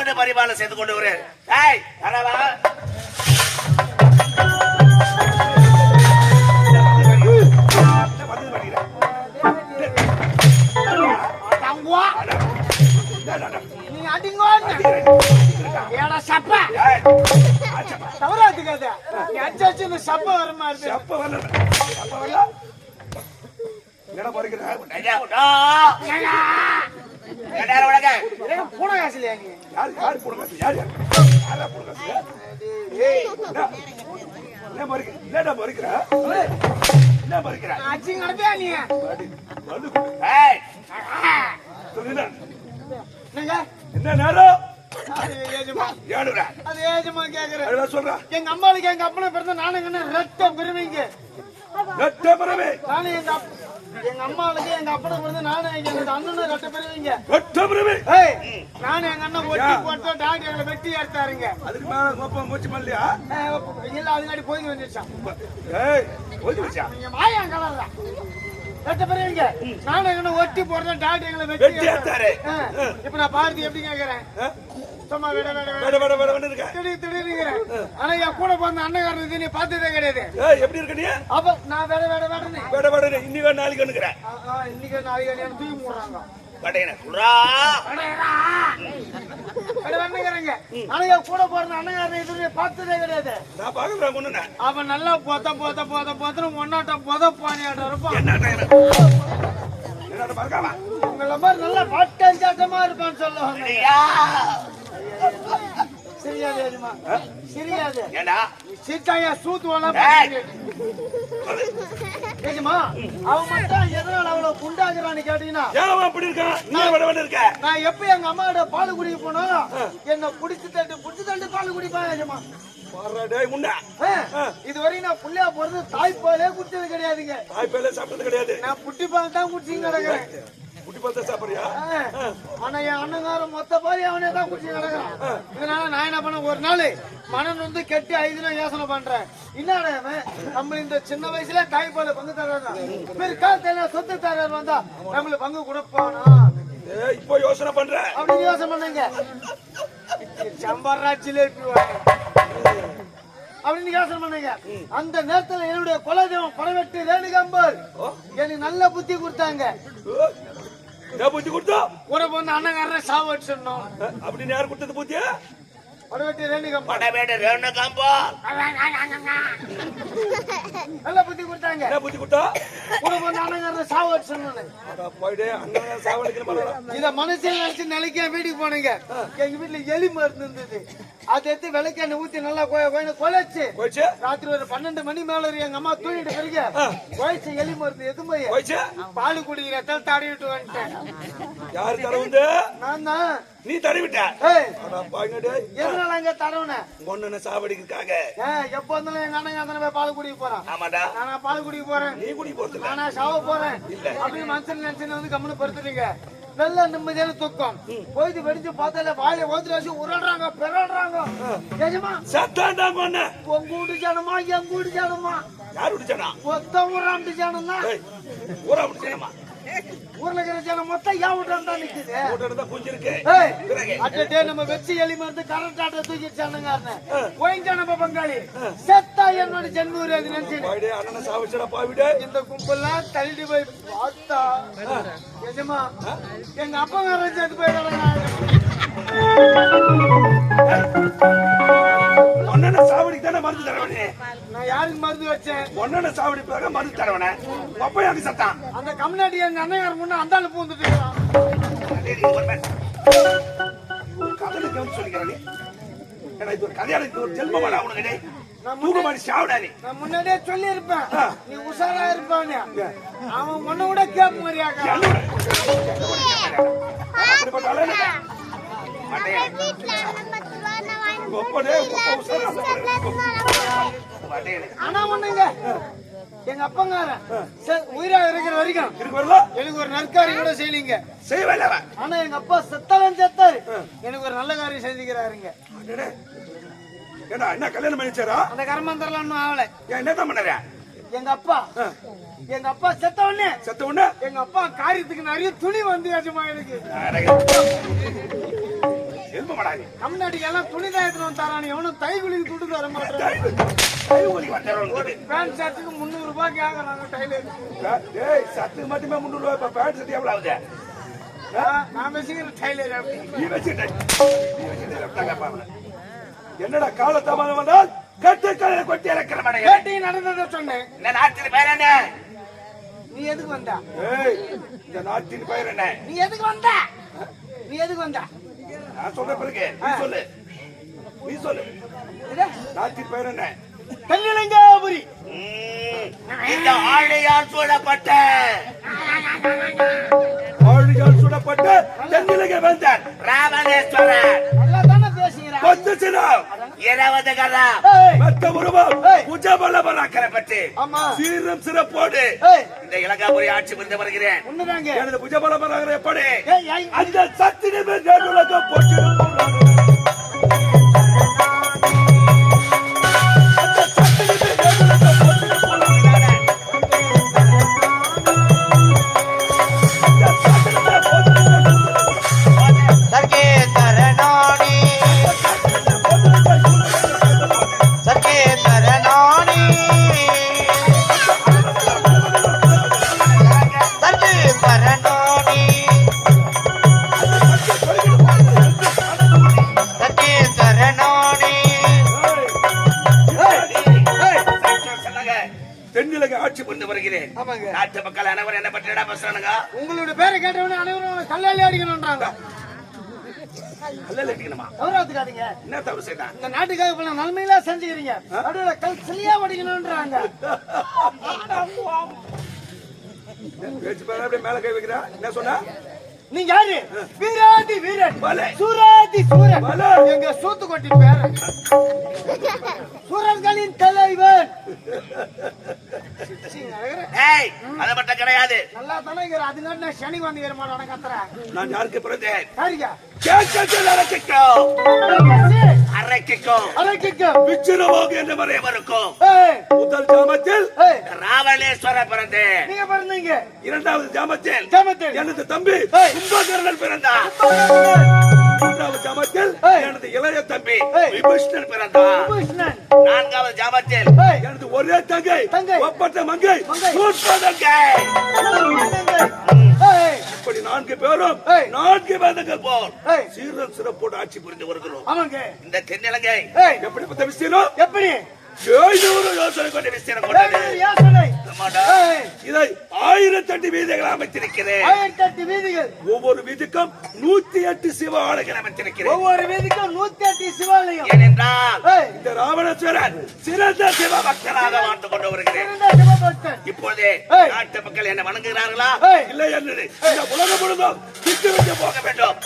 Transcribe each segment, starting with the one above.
நிறைவோடு பரிபாலனை செய்து கொண்டு வருகிறேன் ஏய் வரவா நீ அடிங்கோன்னு. என்ன பறிக்கிறேன் பூனை காசுலையா நீ? யார் யார் போடுங்க யார் யார்? யாரா போடுங்க என்ன மறிக்க என்னடா மறிக்கிற? என்ன மறிக்கிற? அடிச்சு நடப்பியா நீ? என்ன? நேரம்? எங்க அம்மாளுக்கு எங்க அப்பனை பிறந்த நானும் என்ன ரத்த பெருமைங்க. நெட்ட பரவே நானும் எங்க எங்க அம்மாளுக்கு எங்க அப்பனை பிறந்த நானும் எங்க அண்ணனும் ரத்த பெருமைங்க நெட்ட பரவே ஏய் நானும் எங்க அண்ணன் ஒட்டி போட்டு டாக்டர் எங்களை வெட்டி எடுத்தாருங்க அதுக்கு மேல கோப்பம் மூச்சு மல்லியா? இல்ல அதுக்காடி போய் வந்துருச்சான் ஏய் ஓடி வச்சா நீங்க மாயா கலர்ல. ரெட்ட பெரியவங்க நானும் எங்க ஒட்டி போடுறேன் டாக்டர் எங்களை வெட்டி வெட்டி. ஆ, இப்ப நான் பார்த்து எப்படி கேக்குறேன்? சும்மா விட விட விட. வட வட வட வட இருக்க திடீர் திடீர்னுங்கிறேன் ஆனா என் கூட பிறந்த அண்ணகாரன் நீ பார்த்ததே கிடையாது. எப்படி இருக்க நீ? அப்ப நான் வேற வேற வேறன்னு வட வட இன்னைக்கு நாளைக்கு ஆ, இன்னைக்கு நாளைக்கு தூக்கி போடுறாங்க என் கூட அண்ணகாரன் இது நீ பார்த்ததே கிடையாது. நான் பாக்குறேன் கொண்டு அவன் நல்லா பொத்த பொத்த பொத்த பொத்தன ஒன்னாட்டம் பொத பானியாட்டம் இருப்பான். என்ன டைம் என்ன பார்க்காம? உங்களை மாதிரி நல்லா பட்டாச்சாட்டமா இருப்பான்னு சொல்லுவாங்க. சரியாது எஜமா சரியாது. ஏண்டா? சீட்டாயா சூத்து ஏஜமா அவன் மட்டும் எதனால அவ்வளவு குண்டாகிறான்னு கேட்டீங்கன்னா ஏன் அவன் அப்படி இருக்கான்? நீ வட வட இருக்க. நான் எப்ப எங்க அம்மாவோட பால் குடிக்க போனாலும் என்ன புடிச்சு தட்டு புடிச்சு தட்டு பால் குடிப்பேன் முண்டா இதுவரையும் நான் புள்ளையா பிறந்து தாய்ப்பாலே குடிச்சது கிடையாதுங்க. தாய் பேல சாப்பிட்டது கிடையாது. நான் புட்டி பால் தான் குடிச்சு கிடக்குறேன். குட்டி பார்த்து சாப்பிடுறியா. ஆனா என் அண்ணங்காரன் மொத்த பாதி அவனே தான் குடிச்சு கிடக்குறான். இதனால நான் என்ன பண்ண ஒரு நாள் மனன் வந்து கெட்டி ஐதுல யோசனை பண்றேன். என்னடா நம்ம இந்த சின்ன வயசுல தாய்ப்பால பங்கு தர்றாங்க பிற்காலத்துல சொத்து தர்றாரு வந்தா நம்மளுக்கு பங்கு கொடுப்பானா? இப்போ யோசனை பண்ற. அப்படின்னு யோசனை பண்ணுங்க. ஜிலேபி வாங்க. அப்படின்னு யோசனை பண்ணுங்க. அந்த நேரத்துல என்னுடைய குலதெய்வம் படவெட்டு ரேணுகாம்பர். எனக்கு நல்ல புத்தி கொடுத்தாங்க. ஏன் புத்தி கொடுத்தா கூட போன அண்ணங்காரன் சாவடிச்சு சொன்னோம் அப்படின்னு யார் கொடுத்தது புத்தியா? படவெட்டி ரேணு காம்போ நல்ல புத்தி கொடுத்தாங்க. என்ன புத்தி கொடுத்தா? கூட போன அண்ணங்காரன் சாவடிச்சு சொன்னோம் அட போயிடு அண்ணன் சாவடிக்கிற இத மனசில் நினைச்சு நிலைக்க வீட்டுக்கு போனீங்க. எங்க வீட்டுல எலி மருந்து இருந்தது. அதை எடுத்து விளக்கெண்ணெய் ஊத்தி நல்லா கொலைச்சு. ராத்திரி ஒரு பன்னெண்டு மணி மேல எங்க அம்மா தூங்கிட்டு பிறகு வயசு எலி மருந்து எது போய் போயிடுச்சு பால் குடிக்கிற தடவிட்டு வந்துட்டேன். யார் நான் தான். நீ தடவிட்ட. எதனால அங்க தடவுனேன் பொண்ணு சாவடிக்கிறதுக்காக? எப்போ இருந்தாலும் எங்க அண்ணங்க அத்தனை போய் பால் குடிக்க போறான். ஆமாடா. நானா பால் குடிக்க போறேன். நீ குடி போறது நானா சாவ போறேன். அப்படின்னு மனுஷன் நினைச்சு வந்து கம்முனு படுத்துட்டீங்க. நல்ல நிம்மதியான தூக்கம். போயிட்டு வெடிச்சு பார்த்தால வாயில ஓத்துட்டு வச்சு உருள்றாங்க பிறல்றாங்க நிஜமா சத்தாண்டா பொண்ணு உங்க வீட்டு ஜனமா எங்க வீட்டு ஜனமா? யார் ஊராண்டு ஜனம்? தான் ஏய் ஊரா விடுச்சாமா ஊர்ல இருக்கிற ஜனம் மொத்தம் ஏன் விட்டு தான் நிக்குது? இருக்கு ஏய், அட்டே நம்ம வெச்சி எலி மருந்து கரண்ட் ஆட்ட தூக்கிச்சானுங்க போயிஞ்சா நம்ம பங்காளி. செத்தா என்னோட ஜென்மூர் அது நினைச்சு போயிடு அண்ணனை சாவடிச்சடா பாவிடு இந்த கும்பல்லாம் தள்ளி போய் பார்த்தா. நிஜமா எங்க அப்பா வேற சேர்த்து போய் ஒன்னனை சாவடிக்கு தானே மருந்து தரவனே? நான் யாருக்கு மருந்து வச்சேன்? ஒன்னனை சாவடிப்பாக மருந்து தரவனே. அப்ப யாருக்கு சத்தான் அந்த கம்நாடி எங்க அண்ணன் முன்ன அந்த ஆளு பூந்துட்டு கதை கவனிச்சு சொல்லிக்கிறேன் நீ. ஏன்னா இது ஒரு கதையால இது ஒரு நான் முன்னாடியே சொல்லி இருப்பேன் நீ உஷாரா இருப்பான்னு. அவன் முன்ன கூட கேப் மாதிரியாக்கா. அப்படிப்பட்ட ஆனா ஒண்ணுங்க. எங்க அப்பங்காரன். செ- உயிரா இருக்கிற வரைக்கும்? எனக்கு ஒரு நற்காரி கூட செய்யலீங்க. அவன். ஆனா எங்க அப்பா செத்தவன் செத்தாரு. எனக்கு ஒரு நல்ல காரியம் செஞ்சுக்கிறாருங்க என்ன கல்யாணம் பண்ணிச்சாரா அந்த கர்மந்தரெல்லாம் இன்னும் ஆகல. ஏன் என்னதான் பண்ணற எங்க அப்பா எங்க அப்பா செத்த உடனே செத்த உடனே? எங்க அப்பா காரியத்துக்கு நிறைய துணி வந்து எனக்கு எலும்பு மாடாங்க கம்நாட்டுக்கு எல்லாம் துணி வந்து தரானு எவனும் தை குளிக்கு துட்டு தர மாட்டேன். பேண்ட் ஷர்ட்டுக்கு முந்நூறு ரூபாய் டைலர் டேய் சத்துக்கு மட்டுமே முந்நூறு ரூபாய் பேண்ட் சட்டி எவ்வளவு ஆகுது? நான் பேசிக்கிற டைலர் நீ வச்சுட்ட நீ வச்சுட்ட லெப்டாங்க பாவன என்னடா கால தாமதம் வந்தால் கட்டு கலையில கொட்டி இறக்கிற மடைய கேட்டி நடந்ததை சொன்னேன். இந்த நாட்டின் பேர் என்ன? நீ எதுக்கு வந்தா? ஏய் இந்த நாட்டின் பெயர் என்ன? நீ எதுக்கு வந்த? நீ எதுக்கு வந்த? நான் சொல்ற பிறகு நீ சொல்லு. நீ சொல்லு? நாட்டின் பெயர் என்ன? தென்னிலங்காபுரி. இந்த ஆழையால் சூழப்பட்ட. ஆழியால் சூழப்பட்ட பேசுகிறா பத்து சினம். இருபது ஏய், மத்த உருவம் ஏய். புஜபல பராக்கரப்பட்டு சீரம் சிறப்போடு இந்த இலங்காபுரி ஆட்சி புரிந்து வருகிறேன். ஒண்ணுதாங்க. எனது புஜபல பராக்கர எப்படி ஏய், ஏய், அந்த சத்திரமே நாட்டுக்காக இப்ப நான் நன்மையில செஞ்சுக்கிறீங்க. நடுவுல கல் சிலியா அப்படியே மேல கை வைக்கிறா? என்ன சொன்னா? நீங்க யாரு? வீராதி வீரன். பலே. சூராதி சூரன். பலே. எங்க சூத்துக்கொட்டி பேரன். சூரன்களின் தலைவன். ஏய் அது கிடையாது. நல்லா தானே அதுங்காட்டி நான் சனி வந்து ஏறமான கத்துறேன் நான் யாருக்கு பிறந்தேன்? சரிங்க அரைக்கும் அரைக்கும் அழைக்க விச்சிரமாக என்ற ஏய் முதல் ஜாமத்தில் ராவணேஸ்வர பிறந்தேன் நீங்க பிறந்தீங்க. இரண்டாவது ஜாமத்தில் ஜாமத்தில். எனது தம்பி. கும்பகர்ணன் பிறந்தான். மூன்றாவது ஜாமத்தில் ஏய். எனது இளைய தம்பி. விபீஷ்ணன் பிறந்தான். கிருஷ்ணன் நான்காவது ஜாமத்தில் எனது ஒரே தங்கை. ஒப்பற்ற மங்கை மங்கை. இப்படி நான்கு பேரும். நான்கு வேதங்கள் போல் சீரன் சிறப்போடு ஆட்சி புரிந்து வருகிறோம். ஆமாங்க. இந்த தென்னிலங்கை ஏய். எப்படிப்பட்ட விஸ்தீரம் எப்படி? ஆயிரத்தெட்டு வீதிகள் அமைத்திருக்கிறேன். வீதிகள். ஒவ்வொரு வீதிக்கும் நூத்தி எட்டு சிவ ஆலைகள் அமைத்திருக்கிறேன். ஒவ்வொரு வீதிக்கும் நூத்தி எட்டு சிவாலயம் ஏனென்றால் இந்த ராவணேஸ்வரன் சிறந்த சிவ பக்தனாக வாழ்ந்து கொண்டு வருகிறேன் ஏய். நாட்டு மக்கள் என்ன வணங்குகிறார்களா. இல்லை என்னது இந்த உலகம் முழுதும் திட்டு போக வேண்டும்.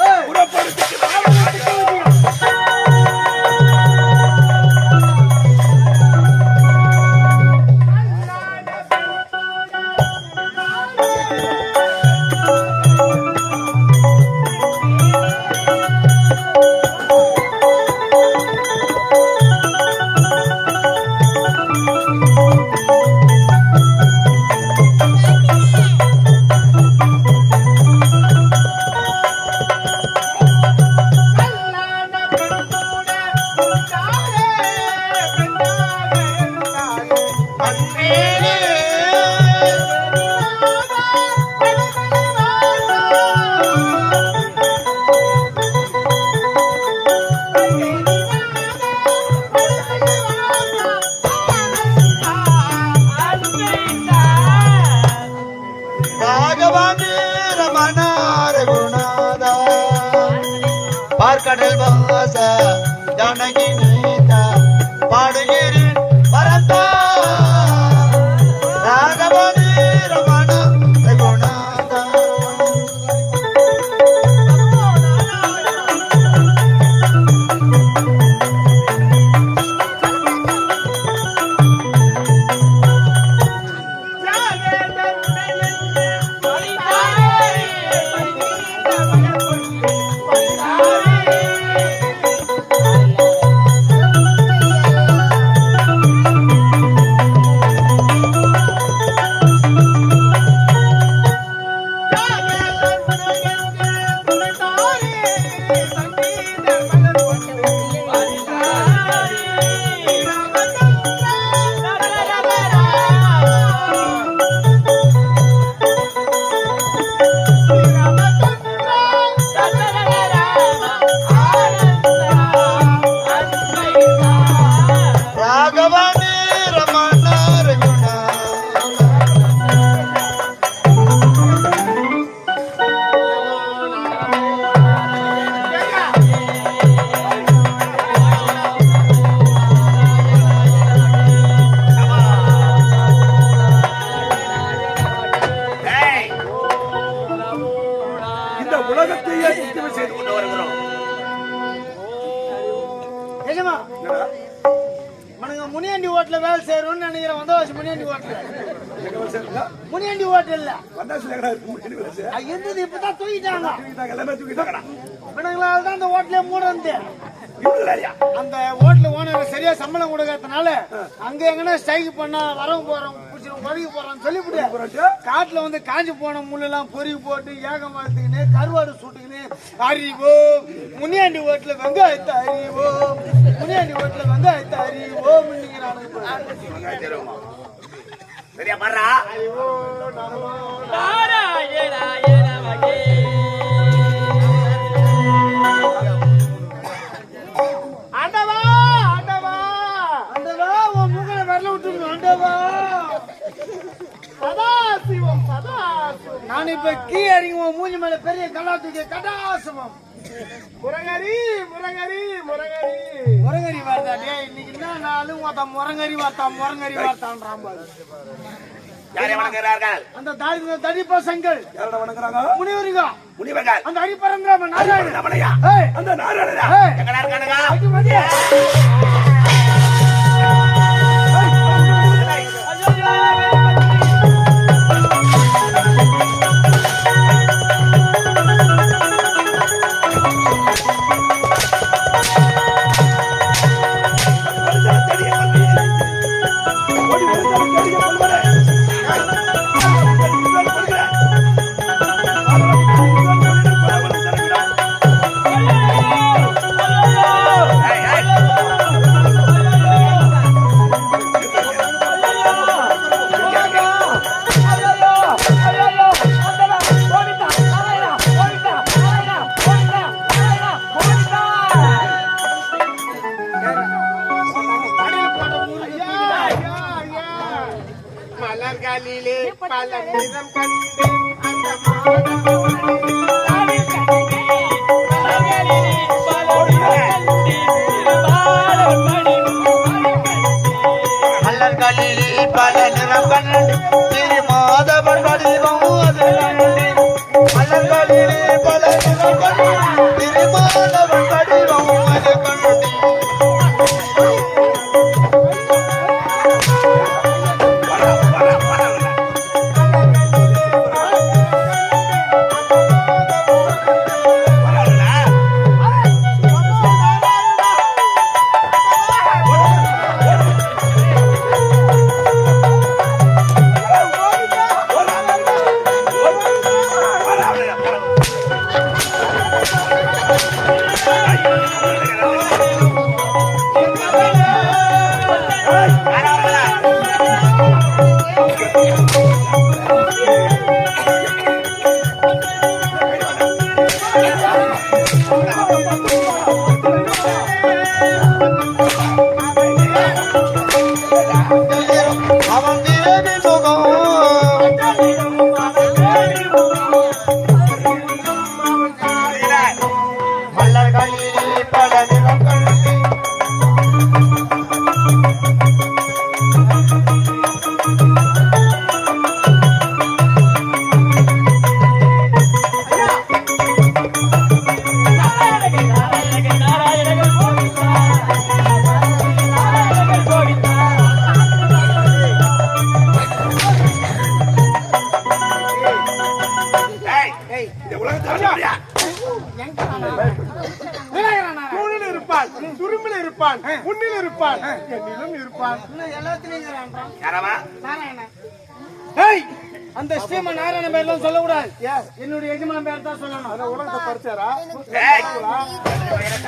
ஜானகி நீத பாடுகிறேன் வந்தாச்சுல எங்கடா செய்ய. அது இருந்தது இப்பதான் தூக்கிட்டாங்க தூக்கிட்டாங்க, எல்லாமே தூக்கிட்டாங்கடா. இவனுங்களால தான் இந்த ஹோட்டலே வேறயா? அந்த ஹோட்டல் ஓனர் சரியா சம்பளம் கொடுக்கறதுனால அங்க எங்கன்னா ஸ்ட்ரைக் பண்ணா வரவும் போறோம் ஒதுக்கி போறோம்னு சொல்லிவிட்டு? காட்டுல வந்து காஞ்சி போன முள்ளெல்லாம் பொறி போட்டு ஏகம் வளர்த்துக்கின்னு கருவாடு சுட்டுக்கின்னு அறிவோ முனியாண்டி ஹோட்டல வெங்காயத்தை அறிவோ முனியாண்டி ஹோட்டல வெங்காயத்தை அறிவோ தெரியுமா? சரியா பாடுறா? ஆண்டவா ஆண்டவா ஆண்டவா உன் முகல வரல விட்டுருங்க ஆண்டவா நான் இப்ப கீ அறிங்க மூஞ்சி மேல பெரிய கல்லா தூக்கி கடாசிவம். முரங்கரி முரங்கரி முரங்கரி முரங்கரி வார்த்தா டேய் இன்னைக்கு என்ன நாளும் வார்த்தா முரங்கரி வார்த்தா முரங்கரி வார்த்தான்றான் பாரு யாரை வணங்குகிறார்கள்? அந்த தாடி தடி பசங்கள் யாரோட வணங்குறாங்க? முனிவரிகா முனிவர்கள். அந்த அரிப்பரங்கிராம நாராயணன் ரமணையா? ஏய் அந்த எங்கடா இருக்கானுங்க?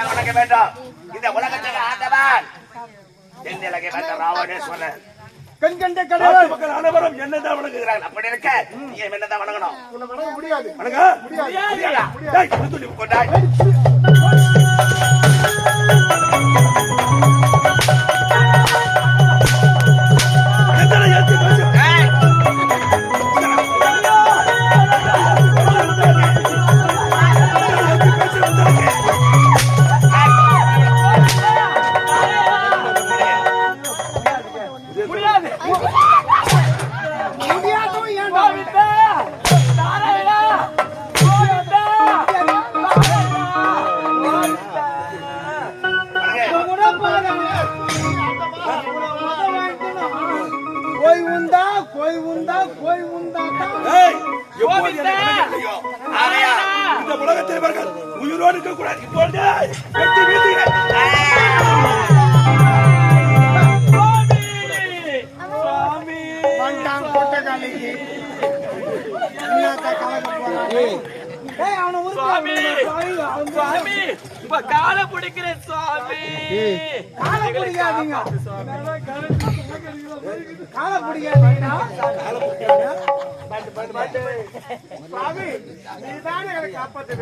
வணங்க வேண்டும். இந்த உலகத்தில் ஆண்டவன். தென்னிலகை வந்த ராவணேஸ்வரன் கண் கண்ட நாட்டு கடவுள். மக்கள் அனைவரும் என்னதான் வணங்குகிறார்கள்? அப்படி இருக்க நீ என்னதான் வணங்கணும்? வணங்க முடியாது. முடியாதா? கோய் உண்டா கோய் உண்டா இந்த உலகத்தில் இவர்கள் உயிரோடு இருக்க கூடாது காலை பிடிக்கிறேன் சுவாமி! காலை பிடிக்காதீங்க. காலை பிடிக்காதீங்கன்னா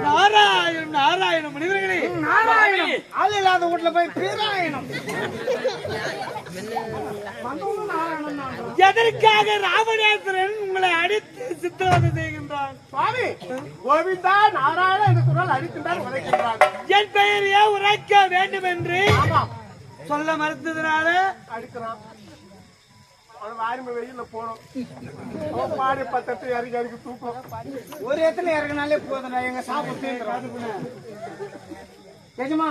நாராயணம் நாராயணம் முனிவர்களே நாராயணம். ஆள் இல்லாத வீட்டுல போய் பீராயணம். எதற்காக ராவணேஸ்வரன் உங்களை அடித்து சித்திரவதை செய்கின்றான்? சுவாமி கோவிந்தா நாராயண என்று சொன்னால் அடிக்கின்றார் உதைக்கின்றார். என் பெயரையே உரைக்க வேண்டும் என்று சொல்ல மறுத்ததுனால அடிக்கிறான். அவன் வாரிமை வெயில்ல போனோம் அவன் பாடி பத்தட்டு இறங்கி இறங்கி தூக்கம் ஒரு இடத்துல இறங்கினாலே போதும் நான் எங்க சாப்பிட்டு என்னவோ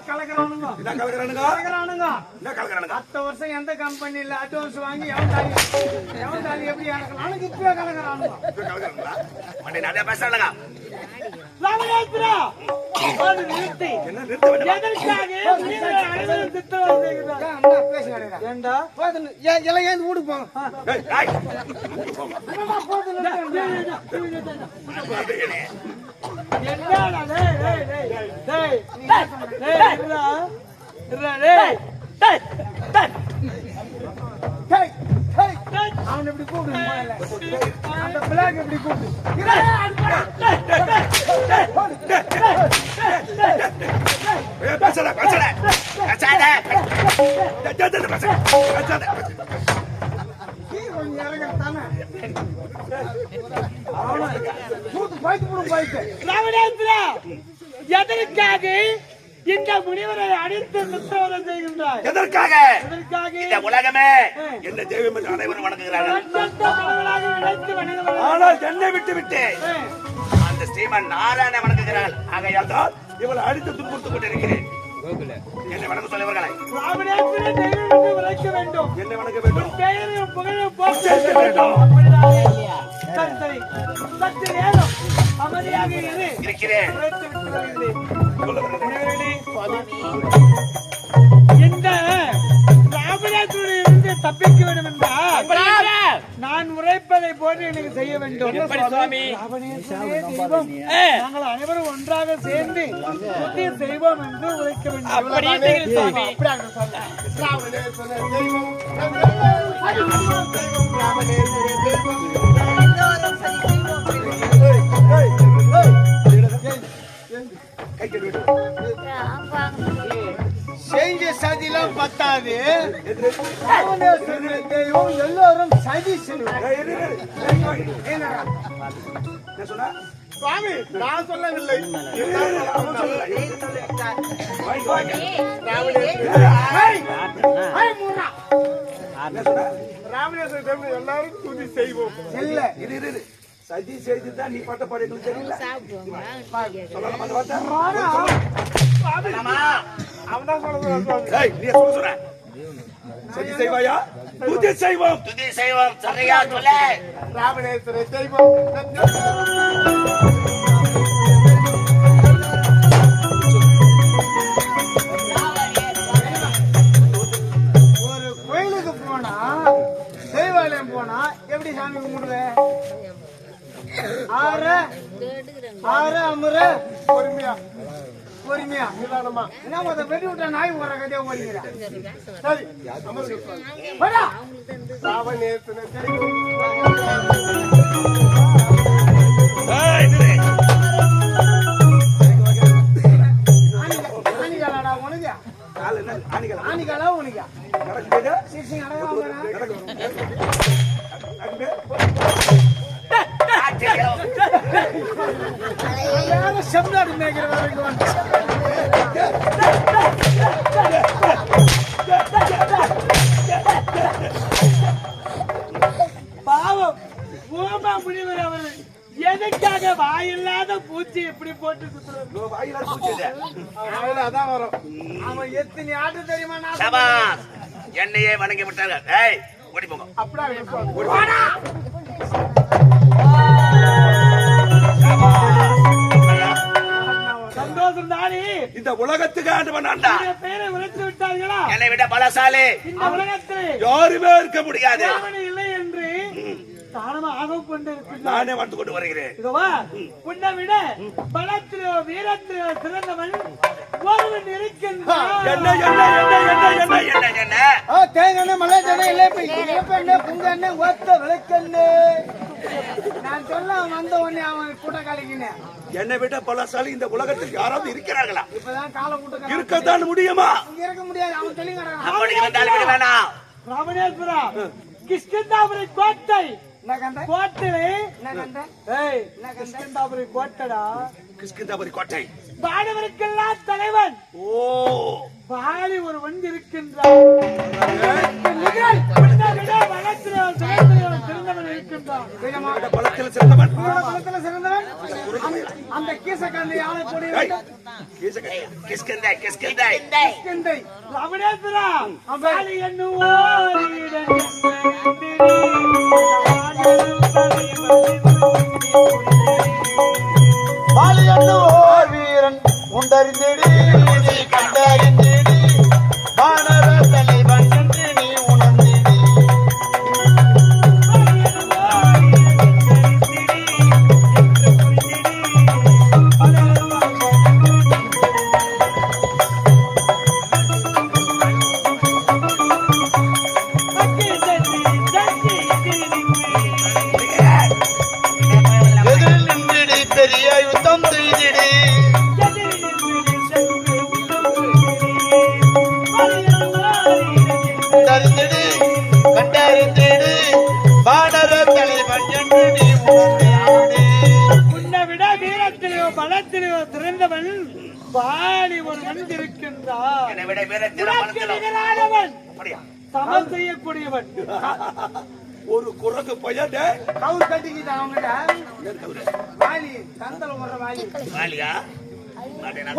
கலக்கிறானுங்க என்ன கலக்குறானுங்க? கலக்கிறானுங்க என்ன கலக்குறானுங்க? அடுத்த வருஷம் எந்த கம்பெனில அட்வான்ஸ் வாங்கி எவன் தாலி எவன் தாலி எப்படி இறக்கலாம் இப்பவே கலக்கிறானுங்க இப்ப கலக்குறானுங்களா? மண்டை நிறைய பேசுறானுங்க. ராமநாதபுரா அது நிறுத்தி என்ன நிறுத்த வேண்டுமா? எதற்காக நீங்கள் அனைவரும் சித்திரவதை செய்கிறார்கள்? ஏண்டா? போதும். ஏ- எல்லாம் ஏன் வீடு போங்க. ஏய், ஏய். என்னடா போதும் நிறுத்து. பாத்துக்கணே. என்னடா அவனை இப்படி கூப்பிடு முதல்ல. அந்த பிளாக் இப்படி கூப்பிடு. இருடா, அது போடா. டேய், டேய், டேய், போடு. டேய், டேய், டேய், டேய். ஏய், பேசாத, பேசாத. பேசாத. டேய், டேய், டேய், எதற்காக இந்த முனிவரை அடித்து சித்திரவதை செய்கின்றாய்? எதற்காக? எதற்காக? இந்த உலகமே என்ன தெய்வம் என்று அனைவரும் வணங்குகிறார்கள். ஆனால் என்னை விட்டு விட்டு. அந்த ஸ்ரீமன் நாராயண வணங்குகிறாள். ஆகையால் தான் இவளை அடித்து துன்புறுத்துக் கொண்டிருக்கிறேன். என்னை வணங்க உரைக்க வேண்டும். என்னை வணங்க வேண்டும். பெயரையும் புகழையும் போற்ற. சேர்க்க வேண்டும். சரி, சரி. சற்று நேரம் அமைதியாக இரு. இருக்கிறேன். இந்த ராமநாதபுரம் இருந்து தப்பிக்க வேண்டும். என்றால் நான் உரைப்பதை போன்று எனக்கு செய்ய வேண்டும். நாங்கள் அனைவரும் ஒன்றாக சேர்ந்து புத்திய செய்வோம் என்று உரைக்க வேண்டும். செஞ்ச சதிலாம் பத்தாது. தெய்வம் எல்லாரும் சதி? சுவாமி நான் சொல்லவில்லை. தெய்வம் எல்லாரும் துதி செய்வோம். இல்ல இரு. சதி செய்துதான் நீ பட்ட பாடு எங்களுக்கு தெரியல. சொல்லலாமா அந்த வார்த்தை? சொல்லலாமா? அவன் தான் சொல்லுவான் ஏய், நீ சொல்ல சொல்ற. சதி செய்வாயா? புதி செய்வோம். துதி செய்வோம் சரியா சொல்ல. ராமநேஸ்வர தெய்வம் ஒரு கோயிலுக்கு போனா தேவாலயம் போனா எப்படி சாமி கும்பிடுவேன் ஆற. ஆற அமுற. பொறுமையா. பொறுமையா. நிதானமா. என்ன மொத்த வெட்டி விட்டா நாய் போற கதையா ஓடிக்கிறேன் சரி? ஆணிகளா? உனக்கு? நடக்குது? நடக்காம வரைக்கும் வந்து பாவம் பூமா முனிவர் அவர்கள் எதுக்காக வாயில்லாத பூச்சி எப்படி போட்டு சுத்துறது அதான் வரும். அவன் எத்தனை ஆட்டு தெரியுமா என்னையே வணங்கி விட்டார்கள். ஏய் ஓடி போங்க. அப்படியே தானே இந்த உலகத்துக்கு ஆண்டவன் ஆண்டா பெயரை உழைத்து விட்டார்களா? என்னை விட பலசாலி. இந்த உலகத்தில் யாருமே இருக்க முடியாது. இல்லை. தானமா ஆக கொண்டிருக்கிறார் நானே வந்து கொண்டு வருகிறேன். இதுவா உன்னை விட பலத்திலோ வீரத்திலோ சிறந்தவன் ஒருவன் இருக்கின்றான். என்ன என்ன என்ன என்ன இலேப்பை, ஒத்த விளக்கெண்ணே. நான் சொல்ல வந்த உடனே அவன் கூட்டக்காலிக்கினே என்னை விட பலசாலி இந்த உலகத்தில் யாராவது இருக்கிறார்களா? இப்பதான் காலை கூட்ட இருக்கத்தான் முடியுமா? இங்க இருக்க முடியாது அவன் சொல்லி கிடக்கான் ராமணேஸ்வரா கிருஷ்ணதாபுரி கோட்டை என்ன கிருஷ்ணதாபுரி கோட்டை. பாடவருக்கெல்லாம் தலைவன். ஓ. பாடி ஒரு வந்து இருக்கின்றான். பலத்திலோ சிறந்தவன். பலத்தில் சிறந்தவன். அந்த- கீசக்காந்தி ஆளை கீசகை. கிஸ்கிந்தை கிஸ்கிந்தை. கிந்தை ராமணேஸ்வரா பாடி என்னுவோ ஓர் வீரன் உண்டறிந்திடி கண்டறிந்திடி. வானர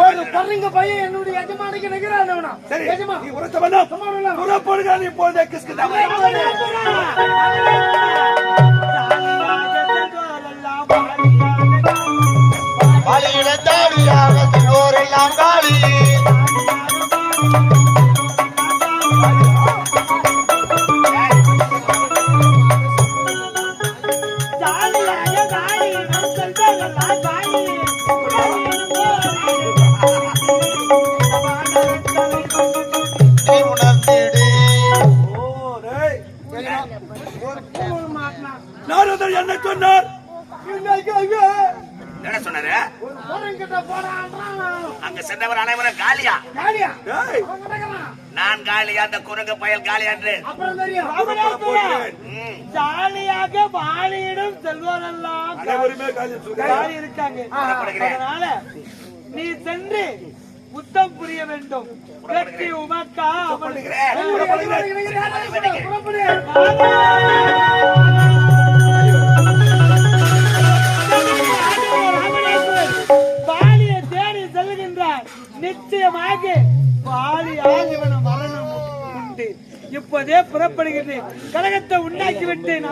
ஒரு பொறங்க பையன் என்னுடைய எஜமானிக்கு நிகரானவனா? சரி எஜமா நீ உரத்த கிருஷ்ணதாபுரி வாலியில தாடியாக தினோரெல்லாம் காளி நான் காலியா அந்த குரங்கு பயல் காலியா என்று. ஜாலியாக வாழியிடும் செல்வரெல்லாம் காலி காலி இருக்காங்க. அதனால நீ சென்று புத்தம் புரிய வேண்டும். வெற்றி உமக்கா. நிச்சயமாக பாலி ஆகிவன மரணம் உண்டு இப்போதே புறப்படுகிறேன் கழகத்தை உண்டாக்கி விட்டேன்